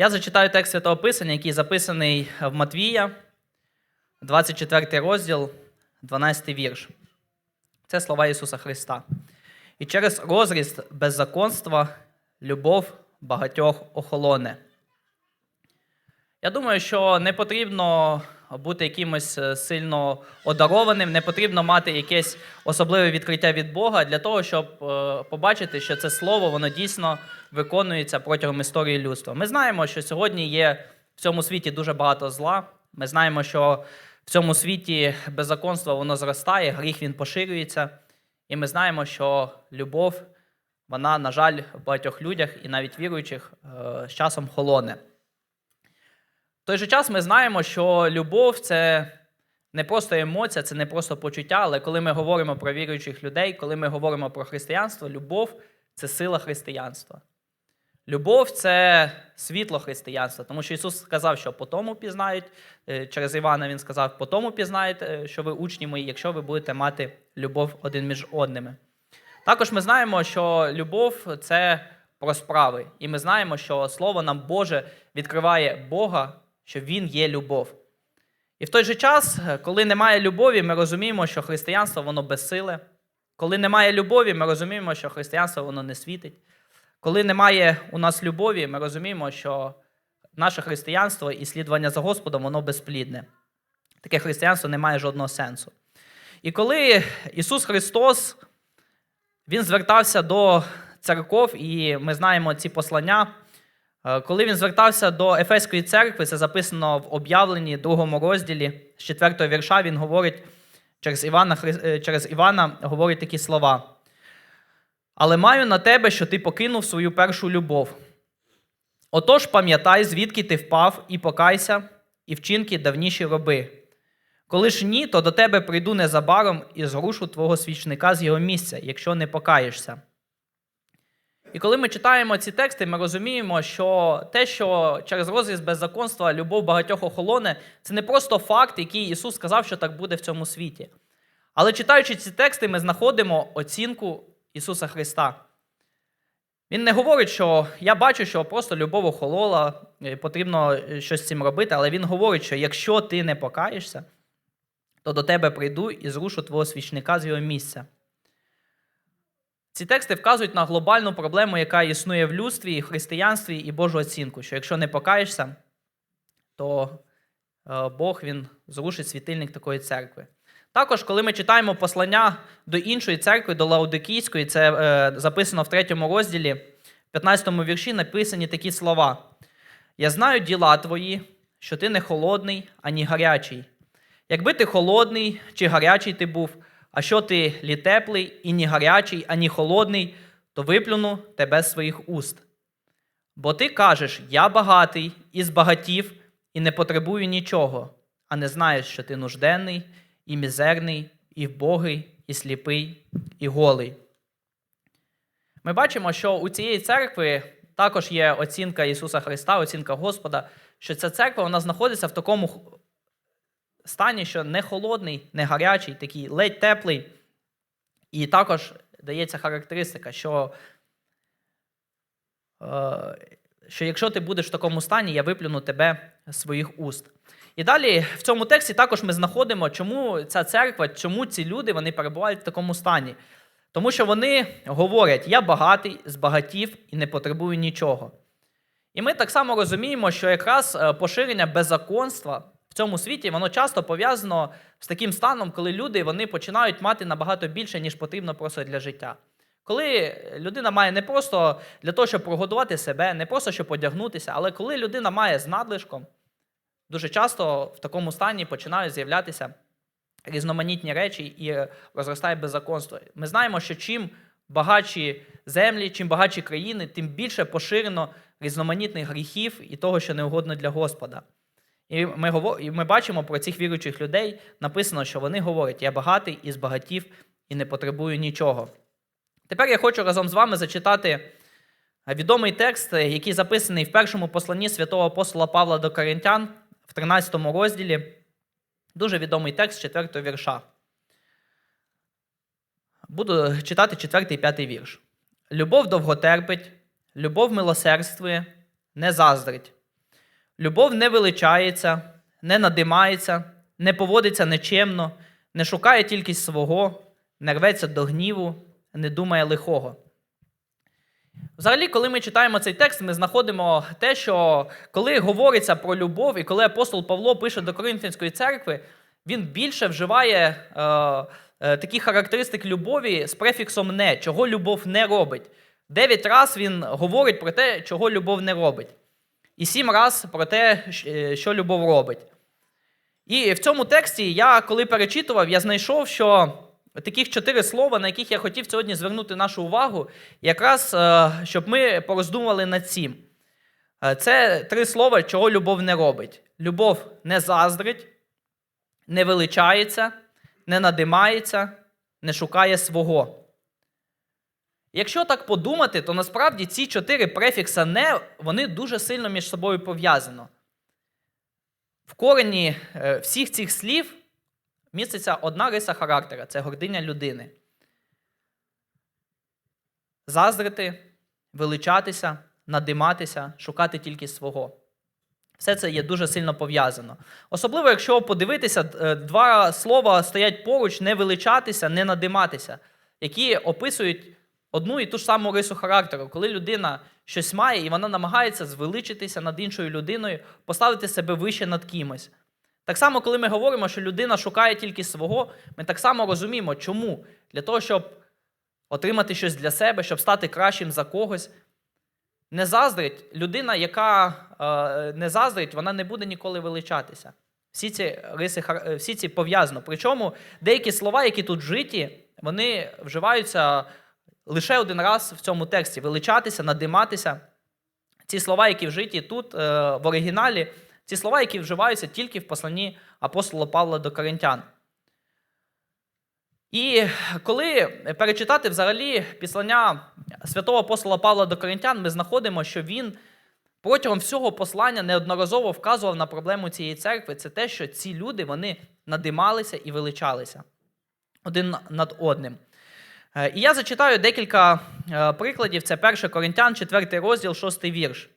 Я зачитаю текст Святого Писання, який записаний в Матвія, 24 розділ, 12 вірш. Це слова Ісуса Христа. І через розріст беззаконства любов багатьох охолоне. Я думаю, що не потрібно бути якимось е, сильно одарованим, не потрібно мати якесь особливе відкриття від Бога для того, щоб е, побачити, що це слово воно дійсно виконується протягом історії людства. Ми знаємо, що сьогодні є в цьому світі дуже багато зла. Ми знаємо, що в цьому світі беззаконство воно зростає, гріх він поширюється. І ми знаємо, що любов, вона, на жаль, в багатьох людях і навіть віруючих е, з часом холоне. Той же час ми знаємо, що любов це не просто емоція, це не просто почуття, але коли ми говоримо про віруючих людей, коли ми говоримо про християнство, любов це сила християнства. Любов це світло християнства, тому що Ісус сказав, що по тому пізнають, е, через Івана Він сказав, по тому пізнаєте, що ви учні мої, якщо ви будете мати любов один між одними. Також ми знаємо, що любов це про справи. І ми знаємо, що Слово нам Боже відкриває Бога, що Він є любов. І в той же час, коли немає любові, ми розуміємо, що християнство воно безсиле. Коли немає любові, ми розуміємо, що християнство воно не світить. Коли немає у нас любові, ми розуміємо, що наше християнство і слідування за Господом воно безплідне. Таке християнство не має жодного сенсу. І коли Ісус Христос Він звертався до церков, і ми знаємо ці послання. Е, Коли він звертався до Ефеської церкви, це записано в об'явленні, другому розділі з 4 вірша, він говорить через Івана, е, через Івана говорить такі слова. Але маю на тебе, що ти покинув свою першу любов. Отож пам'ятай, звідки ти впав, і покайся, і вчинки давніші роби. Коли ж ні, то до тебе прийду незабаром і зрушу твого свічника з його місця, якщо не покаєшся. І коли ми читаємо ці тексти, ми розуміємо, що те, що через розріз беззаконства любов багатьох охолоне, це не просто факт, який Ісус сказав, що так буде в цьому світі. Але читаючи ці тексти, ми знаходимо оцінку Ісуса Христа. Він не говорить, що я бачу, що просто любов охолола, е, потрібно е, щось з цим робити, але Він говорить, що якщо ти не покаєшся, то до тебе прийду і зрушу твого свічника з його місця. Ці тексти вказують на глобальну проблему, яка існує в людстві, і християнстві і Божу оцінку, що якщо не покаєшся, то е, Бог він зрушить світильник такої церкви. Також, коли ми читаємо послання до іншої церкви, до Лаудикійської, це е, записано в третьому розділі, в 15 вірші написані такі слова: Я знаю діла твої, що ти не холодний, ані гарячий. Якби ти холодний чи гарячий ти був, а що ти лі теплий, і ні гарячий, ані холодний, то виплюну тебе з своїх уст. Бо ти кажеш, я багатий і збагатів, і не потребую нічого, а не знаєш, що ти нужденний, і мізерний, і вбогий, і сліпий, і голий. Ми бачимо, що у цієї церкви також є оцінка Ісуса Христа, оцінка Господа, що ця церква вона знаходиться в такому стані, що не холодний, не гарячий, такий ледь теплий. І також дається характеристика, що, е, що якщо ти будеш в такому стані, я виплюну тебе з своїх уст. І далі в цьому тексті також ми знаходимо, чому ця церква, чому ці люди вони перебувають в такому стані. Тому що вони говорять: я багатий, збагатів і не потребую нічого. І ми так само розуміємо, що якраз е, поширення беззаконства цьому світі воно часто пов'язано з таким станом, коли люди вони починають мати набагато більше, ніж потрібно просто для життя. Коли людина має не просто для того, щоб прогодувати себе, не просто щоб одягнутися, але коли людина має з надлишком, дуже часто в такому стані починають з'являтися різноманітні речі і розростає беззаконство. Ми знаємо, що чим багатші землі, чим багатші країни, тим більше поширено різноманітних гріхів і того, що не угодно для Господа. І ми, говор- і ми бачимо про цих віруючих людей, написано, що вони говорять: я багатий і збагатів і не потребую нічого. Тепер я хочу разом з вами зачитати відомий текст, який записаний в першому посланні святого апостола Павла до Коринтян в 13 розділі. Дуже відомий текст 4 вірша. Буду читати 4 і 5 вірш. Любов довготерпить, любов милосердствує, не заздрить, Любов не величається, не надимається, не поводиться нечемно, не шукає тільки свого, не рветься до гніву, не думає лихого. Взагалі, коли ми читаємо цей текст, ми знаходимо те, що коли говориться про любов, і коли апостол Павло пише до Коринфянської церкви, він більше вживає е, е, такі характеристики любові з префіксом не, чого любов не робить. Дев'ять раз він говорить про те, чого любов не робить. І сім раз про те, е, що любов робить. І в цьому тексті я, коли перечитував, я знайшов, що таких чотири слова, на яких я хотів сьогодні звернути нашу увагу, якраз е, щоб ми пороздумували над цим. Е, Це три слова, чого любов не робить. Любов не заздрить, не величається, не надимається, не шукає свого. Якщо так подумати, то насправді ці чотири префікса не вони дуже сильно між собою пов'язані. В корені е, всіх цих слів міститься одна риса характера це гординя людини. Заздрити, величатися, надиматися, шукати тільки свого. Все це є дуже сильно пов'язано. Особливо, якщо подивитися, е, два слова стоять поруч не величатися, не надиматися, які описують одну і ту ж саму рису характеру, коли людина щось має і вона намагається звеличитися над іншою людиною, поставити себе вище над кимось. Так само, коли ми говоримо, що людина шукає тільки свого, ми так само розуміємо, чому? Для того, щоб отримати щось для себе, щоб стати кращим за когось. Не заздрить людина, яка е, не заздрить, вона не буде ніколи величатися. Всі ці риси всі ці пов'язано. Причому деякі слова, які тут вжиті, вони вживаються лише один раз в цьому тексті: величатися, надиматися. Ці слова, які вжиті тут е, в оригіналі, ці слова, які вживаються тільки в посланні апостола Павла до Коринтян. І коли перечитати взагалі післання святого апостола Павла до Коринтян, ми знаходимо, що він протягом всього послання неодноразово вказував на проблему цієї церкви. Це те, що ці люди вони надималися і величалися один над одним. Е, І я зачитаю декілька е, прикладів. Це 1 Коринтян, 4 розділ, 6 вірш.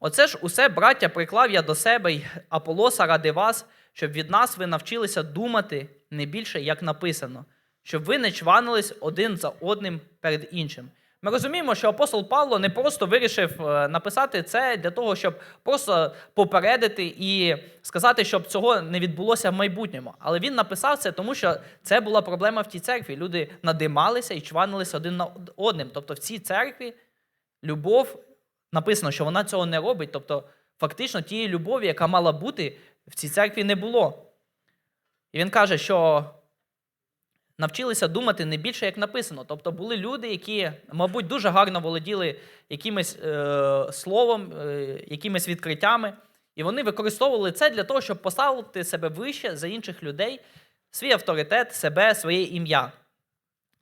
Оце ж усе, браття, приклав я до себе й Аполоса ради вас, щоб від нас ви навчилися думати не більше, як написано, щоб ви не чванились один за одним перед іншим. Ми розуміємо, що апостол Павло не просто вирішив е, написати це для того, щоб просто попередити і сказати, щоб цього не відбулося в майбутньому. Але він написав це, тому що це була проблема в тій церкві. Люди надималися і чванилися один над одним. Тобто в цій церкві любов написано, що вона цього не робить. Тобто, фактично, тієї любові, яка мала бути, в цій церкві не було. І він каже, що навчилися думати не більше, як написано. Тобто були люди, які, мабуть, дуже гарно володіли якимось е, словом, е, якимись відкриттями, і вони використовували це для того, щоб поставити себе вище за інших людей, свій авторитет, себе, своє ім'я.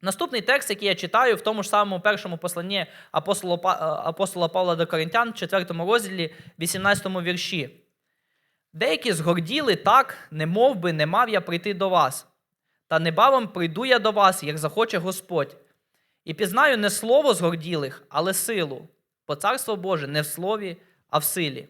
Наступний текст, який я читаю в тому ж самому першому посланні апостола, е, апостола Павла до Коринтян, 4 розділі, 18 вірші. Деякі згорділи так, не мов би не мав я прийти до вас. Та небавом прийду я до вас, як захоче Господь. І пізнаю не слово згорділих, але силу, бо царство Боже не в слові, а в силі.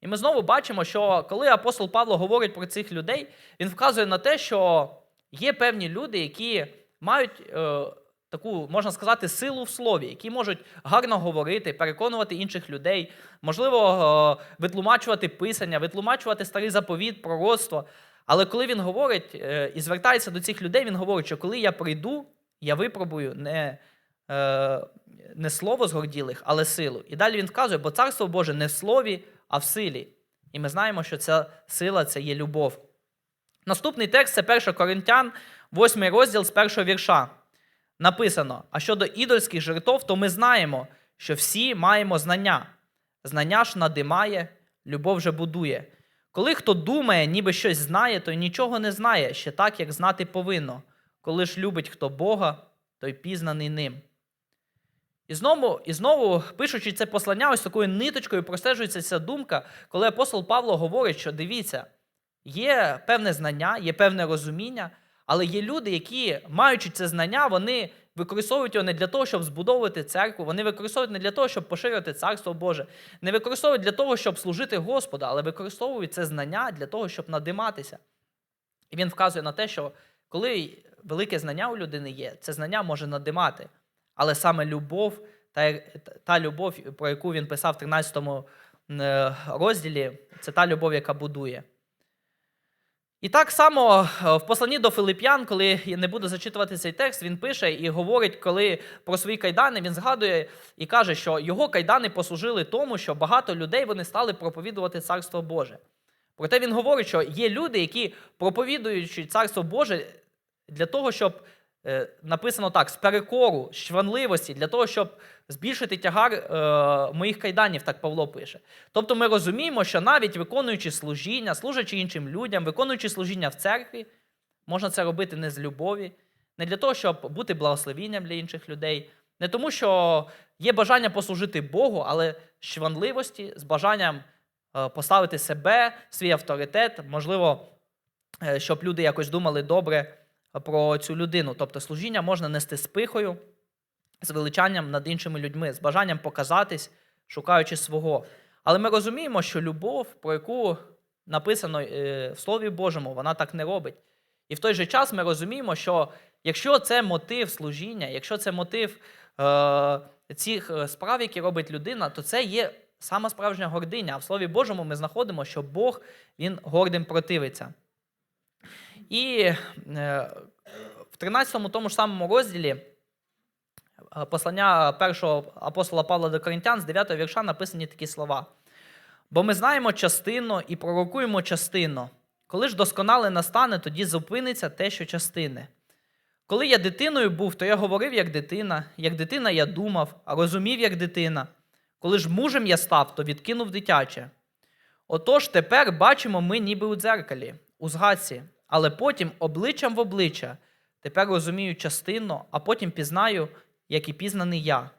І ми знову бачимо, що коли апостол Павло говорить про цих людей, він вказує на те, що є певні люди, які мають е, таку, можна сказати, силу в слові, які можуть гарно говорити, переконувати інших людей, можливо, е, витлумачувати писання, витлумачувати старий заповіт, пророцтво. Але коли він говорить е, і звертається до цих людей, він говорить, що коли я прийду, я випробую не, е, не слово згорділих, але силу. І далі він вказує, бо царство Боже не в слові, а в силі. І ми знаємо, що ця сила це є любов. Наступний текст це 1 Коринтян, 8 розділ з першого вірша. Написано: а щодо ідольських жертв, то ми знаємо, що всі маємо знання. Знання ж надимає, любов же будує. Коли хто думає, ніби щось знає, то нічого не знає, ще так, як знати повинно. Коли ж любить хто Бога, той пізнаний ним. І знову, і знову, пишучи це послання, ось такою ниточкою простежується ця думка, коли апостол Павло говорить, що дивіться, є певне знання, є певне розуміння, але є люди, які, маючи це знання, вони використовують його не для того, щоб збудовувати церкву, вони використовують не для того, щоб поширювати царство Боже, не використовують для того, щоб служити Господу, але використовують це знання для того, щоб надиматися. І він вказує на те, що коли велике знання у людини є, це знання може надимати. Але саме любов, та, та любов, про яку він писав в 13 е, розділі, це та любов, яка будує. І так само е, в посланні до Филип'ян, коли я не буду зачитувати цей текст, він пише і говорить, коли про свої кайдани, він згадує і каже, що його кайдани послужили тому, що багато людей вони стали проповідувати Царство Боже. Проте він говорить, що є люди, які проповідуючи Царство Боже для того, щоб написано так, з перекору, з чванливості, для того, щоб збільшити тягар е, моїх кайданів, так Павло пише. Тобто ми розуміємо, що навіть виконуючи служіння, служачи іншим людям, виконуючи служіння в церкві, можна це робити не з любові, не для того, щоб бути благословінням для інших людей, не тому, що є бажання послужити Богу, але з чванливості, з бажанням е, поставити себе, свій авторитет, можливо, е, щоб люди якось думали добре про цю людину. Тобто служіння можна нести з пихою, з величанням над іншими людьми, з бажанням показатись, шукаючи свого. Але ми розуміємо, що любов, про яку написано е, в Слові Божому, вона так не робить. І в той же час ми розуміємо, що якщо це мотив служіння, якщо це мотив е, цих е, справ, які робить людина, то це є сама справжня гординя. А в Слові Божому ми знаходимо, що Бог він гордим противиться. І е, в 13 тому ж самому розділі е, послання першого апостола Павла до Коринтян з 9 вірша написані такі слова. Бо ми знаємо частину і пророкуємо частину. Коли ж досконале настане, тоді зупиниться те, що частини. Коли я дитиною був, то я говорив як дитина, як дитина я думав, а розумів як дитина. Коли ж мужем я став, то відкинув дитяче. Отож тепер бачимо ми ніби у дзеркалі, у згадці, але потім обличчям в обличчя. Тепер розумію частинно, а потім пізнаю, як і пізнаний я.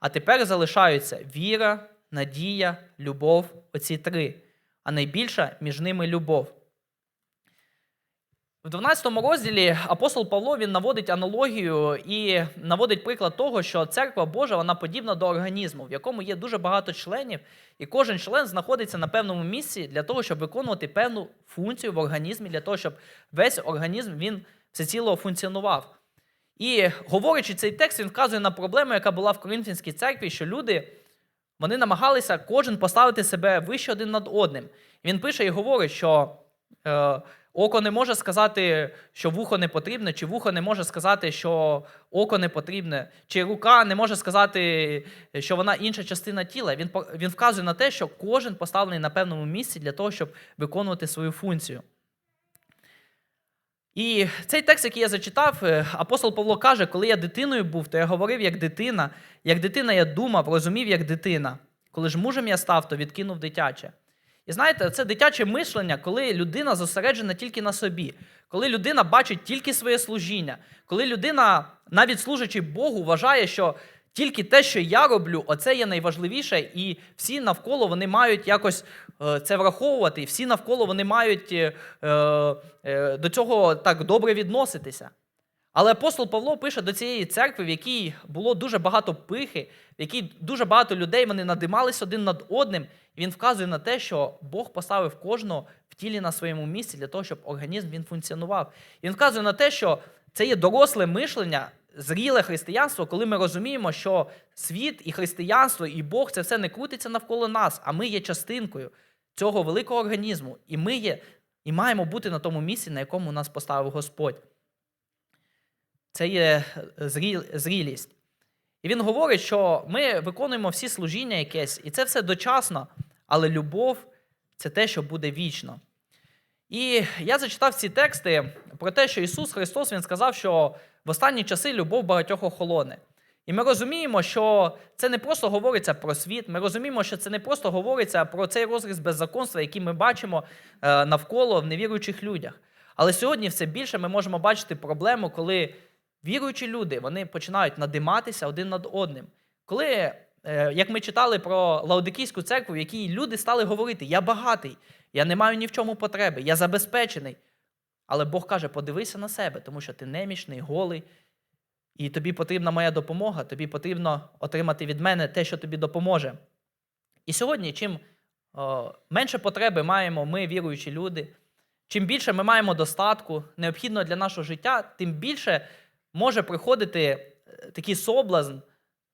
А тепер залишаються віра, надія, любов оці три, а найбільша між ними любов. В 12 розділі апостол Павло він наводить аналогію і наводить приклад того, що церква Божа вона подібна до організму, в якому є дуже багато членів, і кожен член знаходиться на певному місці для того, щоб виконувати певну функцію в організмі, для того, щоб весь організм він всеціло функціонував. І говорячи цей текст, він вказує на проблему, яка була в Коринфянській церкві, що люди вони намагалися кожен поставити себе вище один над одним. Він пише і говорить, що. Е, Око не може сказати, що вухо не потрібне, чи вухо не може сказати, що око не потрібне, чи рука не може сказати, що вона інша частина тіла. Він він вказує на те, що кожен поставлений на певному місці для того, щоб виконувати свою функцію. І цей текст, який я зачитав, е, апостол Павло каже, коли я дитиною був, то я говорив як дитина, як дитина я думав, розумів як дитина. Коли ж мужем я став, то відкинув дитяче. І знаєте, це дитяче мишлення, коли людина зосереджена тільки на собі, коли людина бачить тільки своє служіння, коли людина, навіть служачи Богу, вважає, що тільки те, що я роблю, оце є найважливіше, і всі навколо вони мають якось е, це враховувати, і всі навколо вони мають е, е, до цього так добре відноситися. Але апостол Павло пише до цієї церкви, в якій було дуже багато пихи, в якій дуже багато людей вони надимались один над одним. І він вказує на те, що Бог поставив кожного в тілі на своєму місці для того, щоб організм він функціонував. І він вказує на те, що це є доросле мишлення, зріле християнство, коли ми розуміємо, що світ і християнство, і Бог це все не крутиться навколо нас, а ми є частинкою цього великого організму. І ми є, і маємо бути на тому місці, на якому нас поставив Господь. Це є зрілість. І він говорить, що ми виконуємо всі служіння якесь, і це все дочасно, але любов це те, що буде вічно. І я зачитав ці тексти про те, що Ісус Христос Він сказав, що в останні часи любов багатьох охолоне. І ми розуміємо, що це не просто говориться про світ, ми розуміємо, що це не просто говориться про цей розріз беззаконства, який ми бачимо е, навколо в невіруючих людях. Але сьогодні все більше ми можемо бачити проблему, коли Віруючі люди вони починають надиматися один над одним. Коли, е, як ми читали про Лаодикійську церкву, в якій люди стали говорити: Я багатий, я не маю ні в чому потреби, я забезпечений. Але Бог каже: подивися на себе, тому що ти немічний, голий. і тобі потрібна моя допомога, тобі потрібно отримати від мене те, що тобі допоможе. І сьогодні, чим менше потреби маємо ми, віруючі люди, чим більше ми маємо достатку, необхідного для нашого життя, тим більше може приходити е, такий соблазн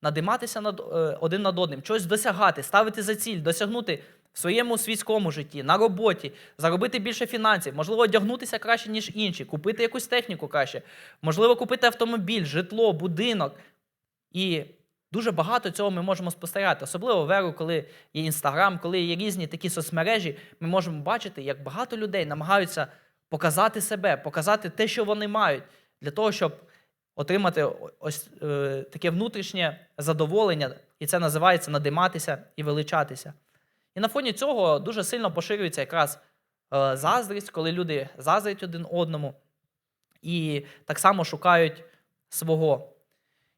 надиматися над, е, один над одним, щось досягати, ставити за ціль, досягнути в своєму світському житті, на роботі, заробити більше фінансів, можливо, одягнутися краще, ніж інші, купити якусь техніку краще, можливо, купити автомобіль, житло, будинок. І дуже багато цього ми можемо спостерігати, особливо в еру, коли є інстаграм, коли є різні такі соцмережі, ми можемо бачити, як багато людей намагаються показати себе, показати те, що вони мають, для того, щоб отримати ось е, таке внутрішнє задоволення, і це називається надиматися і величатися. І на фоні цього дуже сильно поширюється якраз е, заздрість, коли люди заздрять один одному і так само шукають свого.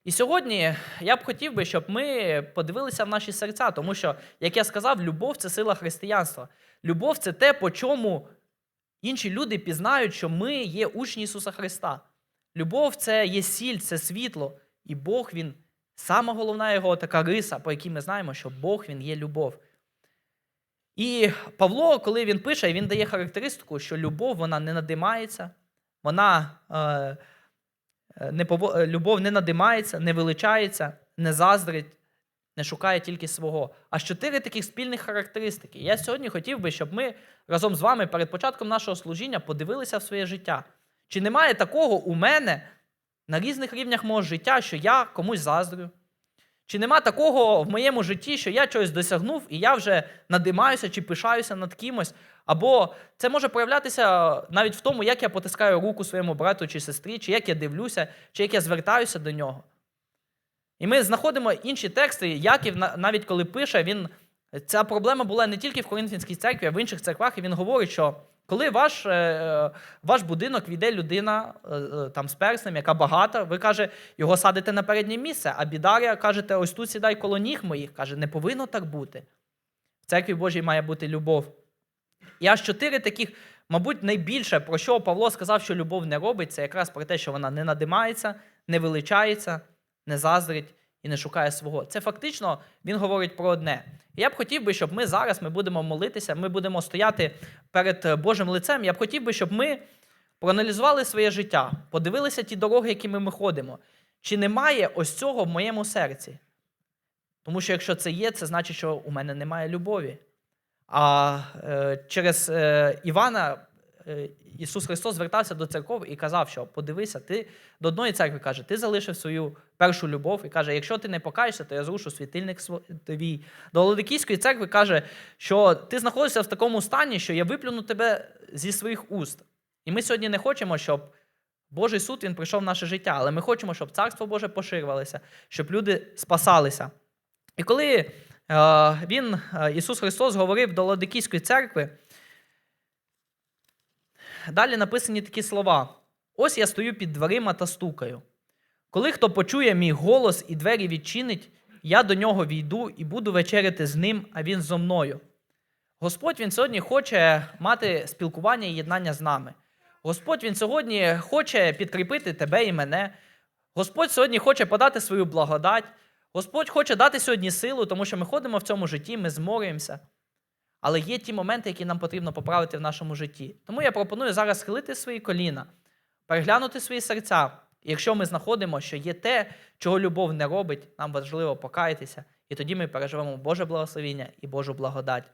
І сьогодні я б хотів би, щоб ми подивилися в наші серця, тому що, як я сказав, любов це сила християнства. Любов це те, по чому інші люди пізнають, що ми є учні Ісуса Христа. Любов це є сіль, це світло, і Бог Він сама головна його така риса, по якій ми знаємо, що Бог Він є любов. І Павло, коли він пише, він дає характеристику, що любов вона не надимається, вона е, не пово... е, любов не надимається, не величається, не заздрить, не шукає тільки свого. Аж чотири таких спільних характеристики. Я сьогодні хотів би, щоб ми разом з вами перед початком нашого служіння подивилися в своє життя. Чи немає такого у мене на різних рівнях мого життя, що я комусь заздрю? Чи нема такого в моєму житті, що я чогось досягнув, і я вже надимаюся чи пишаюся над кимось? Або це може проявлятися навіть в тому, як я потискаю руку своєму брату чи сестрі, чи як я дивлюся, чи як я звертаюся до нього. І ми знаходимо інші тексти. Яків, на- навіть коли пише, він, ця проблема була не тільки в Коринфянській церкві, а в інших церквах, і він говорить, що коли ваш, е, ваш будинок війде людина е, е, там, з перснем, яка багата, ви каже, його садите на переднє місце, а бідаря кажете, ось тут сідай коло ніг моїх. Каже, не повинно так бути. В церкві Божій має бути любов. І аж чотири таких, мабуть, найбільше, про що Павло сказав, що любов не робить, це якраз про те, що вона не надимається, не величається, не заздрить і не шукає свого. Це фактично він говорить про одне. Я б хотів би, щоб ми зараз ми будемо молитися, ми будемо стояти перед е, Божим лицем. Я б хотів би, щоб ми проаналізували своє життя, подивилися ті дороги, якими ми ходимо. Чи немає ось цього в моєму серці? Тому що якщо це є, це значить, що у мене немає любові. А е, через е, Івана Ісус Христос звертався до церков і казав, що подивися, ти до одної церкви каже, ти залишив свою першу любов і каже, якщо ти не покаєшся, то я зрушу світильник твій. До Лодикійської церкви каже, що ти знаходишся в такому стані, що я виплюну тебе зі своїх уст. І ми сьогодні не хочемо, щоб Божий суд він прийшов в наше життя, але ми хочемо, щоб Царство Боже поширювалося, щоб люди спасалися. І коли е, він, е, Ісус Христос, говорив до Ладикійської церкви, далі написані такі слова: Ось я стою під дверима та стукаю. Коли хто почує мій голос і двері відчинить, я до нього війду і буду вечеряти з ним, а він зо мною. Господь Він сьогодні хоче мати спілкування і єднання з нами. Господь Він сьогодні хоче підкріпити тебе і мене. Господь сьогодні хоче подати свою благодать. Господь хоче дати сьогодні силу, тому що ми ходимо в цьому житті, ми зморюємося. Але є ті моменти, які нам потрібно поправити в нашому житті. Тому я пропоную зараз схилити свої коліна, переглянути свої серця. І якщо ми знаходимо, що є те, чого любов не робить, нам важливо покаятися, і тоді ми переживемо Боже благословіння і Божу благодать.